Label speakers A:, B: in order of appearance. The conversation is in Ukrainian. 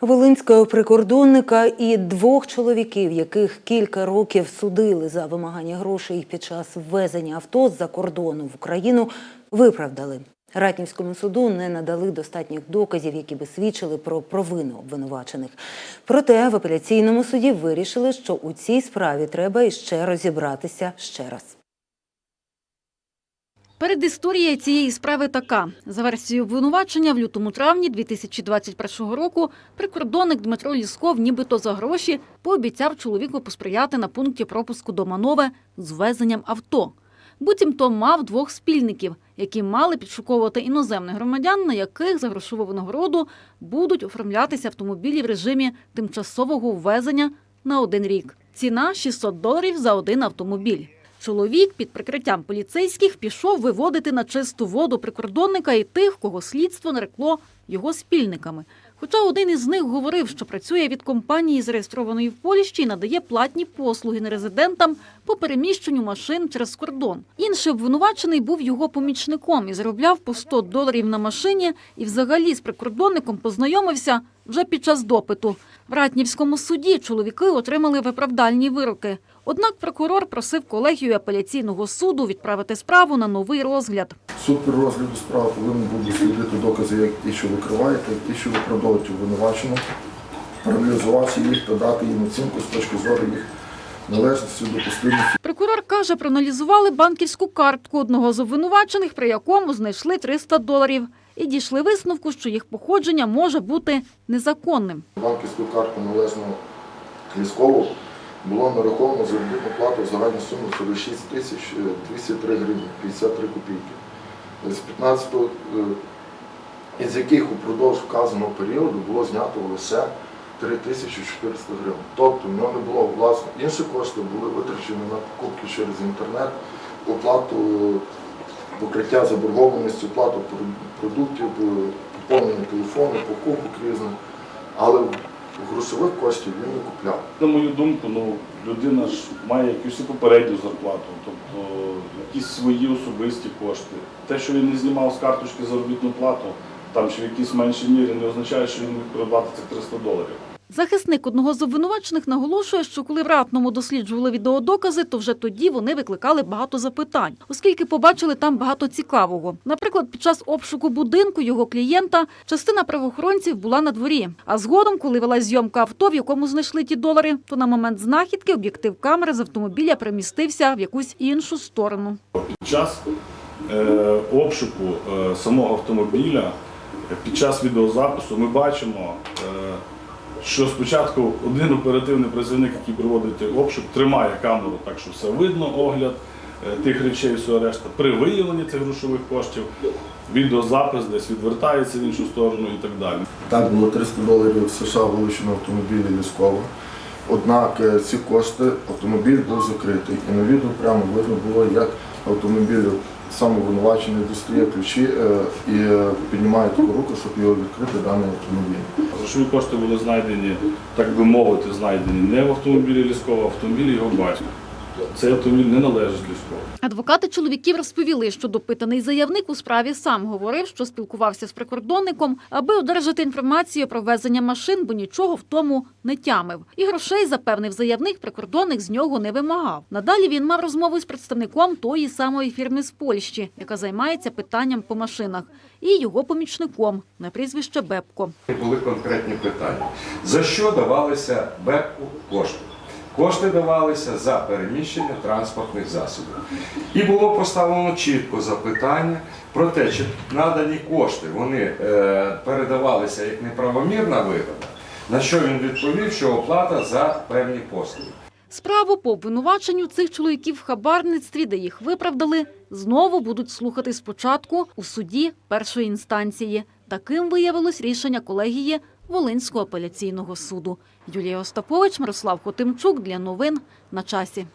A: Волинського прикордонника і двох чоловіків, яких кілька років судили за вимагання грошей під час ввезення авто з-за кордону в Україну, виправдали. Ратнівському суду не надали достатніх доказів, які би свідчили про провину обвинувачених. Проте в апеляційному суді вирішили, що у цій справі треба іще розібратися ще раз.
B: Передісторія цієї справи така. За версією обвинувачення, в лютому-травні 2021 року прикордонник Дмитро Лісков нібито за гроші пообіцяв чоловіку посприяти на пункті пропуску до Манове з везенням авто. Буцімто мав двох спільників, які мали підшуковувати іноземних громадян, на яких за грошову винагороду будуть оформлятися автомобілі в режимі тимчасового ввезення на один рік. Ціна 600 доларів за один автомобіль. Чоловік під прикриттям поліцейських пішов виводити на чисту воду прикордонника і тих, кого слідство нарекло його спільниками. Хоча один із них говорив, що працює від компанії, зареєстрованої в Польщі, і надає платні послуги нерезидентам по переміщенню машин через кордон. Інший обвинувачений був його помічником і заробляв по 100 доларів на машині, і взагалі з прикордонником познайомився вже під час допиту. В Ратнівському суді чоловіки отримали виправдальні вироки. Однак прокурор просив колегію апеляційного суду відправити справу на новий розгляд.
C: Суд при розгляду справи повинен був дослідити докази як ті, що викриваєте, ті, що виправдовують обвинувачену, проаналізувавши їх та дати їм оцінку з точки зору їх належності, допустимості.
B: Прокурор каже, проаналізували банківську картку одного з обвинувачених, при якому знайшли 300 доларів, і дійшли висновку, що їх походження може бути незаконним.
C: Банківську картку належного військового було нараховано заробітну плату в загальну суму 46 тисяч е, 203 гривні 53 копійки. З 15 е, із яких упродовж вказаного періоду було знято лише 3400 гривень. Тобто в нього не було власне інші кошти були витрачені на покупки через інтернет, оплату е, покриття заборгованості, оплату продуктів, е, поповнення телефону, покупок різних. Але грошових коштів він не купляв.
D: На мою думку, ну, людина ж має якусь попередню зарплату, тобто якісь свої особисті кошти. Те, що він не знімав з карточки заробітну плату, там чи в якійсь меншій мірі, не означає, що він міг придбати цих 300 доларів.
B: Захисник одного з обвинувачених наголошує, що коли в ратному досліджували відеодокази, то вже тоді вони викликали багато запитань, оскільки побачили там багато цікавого. Наприклад, під час обшуку будинку його клієнта частина правоохоронців була на дворі. А згодом, коли велась зйомка авто, в якому знайшли ті долари, то на момент знахідки об'єктив камери з автомобіля перемістився в якусь іншу сторону.
D: Під час е, обшуку е, самого автомобіля, під час відеозапису ми бачимо, е, що спочатку один оперативний працівник, який проводить обшук, тримає камеру так, що все видно, огляд е, тих речей, всього решта. При виявленні цих грошових коштів відеозапис десь відвертається в іншу сторону і так далі.
C: Так було 300 доларів США вилучено автомобілі військово. Однак е, ці кошти автомобіль був закритий. І на відео прямо видно було, як автомобіль самовинувачений достає ключі е, і піднімає таку руку, щоб його відкрити даний автомобіль.
D: Грошові кошти були знайдені, так би мовити, знайдені не в автомобілі Ліскова, а в автомобілі його батька. Цей автомобіль не належить Ліскову.
B: Адвокати чоловіків розповіли, що допитаний заявник у справі сам говорив, що спілкувався з прикордонником, аби одержати інформацію про везення машин, бо нічого в тому не тямив. І грошей, запевнив заявник, прикордонник з нього не вимагав. Надалі він мав розмову з представником тої самої фірми з Польщі, яка займається питанням по машинах, і його помічником на прізвище Бебко.
E: Були конкретні питання. За що давалися БЕПу кошти? Кошти давалися за переміщення транспортних засобів. І було поставлено чітко запитання про те, чи надані кошти вони е, передавалися як неправомірна вигода, на що він відповів, що оплата за певні послуги.
B: Справу по обвинуваченню цих чоловіків в хабарництві, де їх виправдали, знову будуть слухати спочатку у суді першої інстанції. Таким виявилось рішення колегії Волинського апеляційного суду. Юлія Остапович, Мирослав Хотимчук для новин на часі.